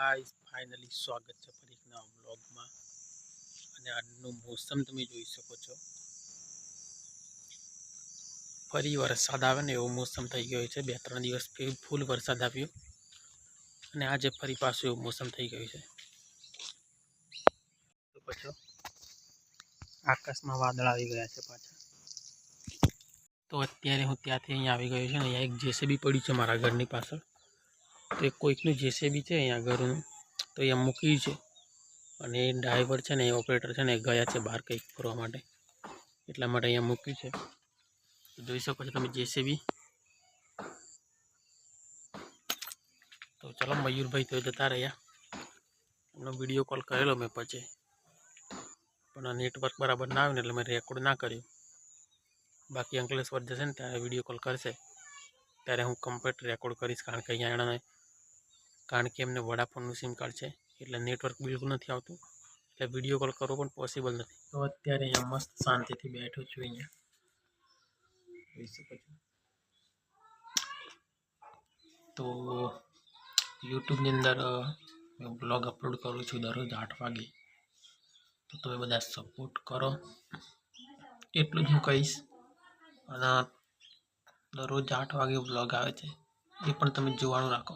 Guys finally સ્વાગત છે ફરી એક નવા બ્લોગમાં અને આજનું મોસમ તમે જોઈ શકો છો. ફરી વરસાદ આવે ને એવો મોસમ થઈ ગયો છે. બે ત્રણ દિવસ ફૂલ વરસાદ આવ્યો. અને આજે ફરી પાછું એવું મોસમ થઈ ગયું છે. તો આકાશમાં વાદળ આવી ગયા છે પાછા. તો અત્યારે હું ત્યાંથી અહીંયા આવી ગયો છું અહીંયા એક જેસીબી પડ્યું છે મારા ઘરની પાછળ. તો એ કોઈકનું જેસીબી છે અહીંયા ઘરનું, તો અહીંયા મૂક્યું છે. અને એ ડ્રાઈવર છે ને, એ ઓપરેટર છે ને, એ ગયા છે બહાર કંઈક ફરવા માટે. એટલા માટે અહીંયા મૂક્યું છે. જોઈ શકો છો તમે જેસીબી તો ચલો, મયુરભાઈ તો જતા રહ્યા. એમનો વીડિયો કોલ કરેલો મેં પછી. પણ નેટવર્ક બરાબર ના આવ્યું એટલે મેં રેકોર્ડ ના કર્યું. બાકી અંકલેશ્વર જશે ને, ત્યારે વીડિયો કોલ કરશે. ત્યારે હું કમ્પ્લીટ રેકોર્ડ કરીશ, કારણ કે અહીંયા એણે કારણ કે એમને વડાફોનનું સિમ કાર્ડ છે એટલે નેટવર્ક બિલકુલ નથી આવતું એટલે વીડિયો કોલ કરવો પણ પોસિબલ નથી. તો અત્યારે અહીંયા મસ્ત શાંતિથી બેઠો છું અહીંયા. જોઈ શકો છો. તો યુટ્યુબની અંદર હું બ્લોગ અપલોડ કરું છું દરરોજ આઠ વાગે. તો તમે બધા સપોર્ટ કરો. એટલું જ હું કહીશ. અને દરરોજ આઠ વાગે બ્લોગ આવે છે એ પણ તમે જોવાનું રાખો.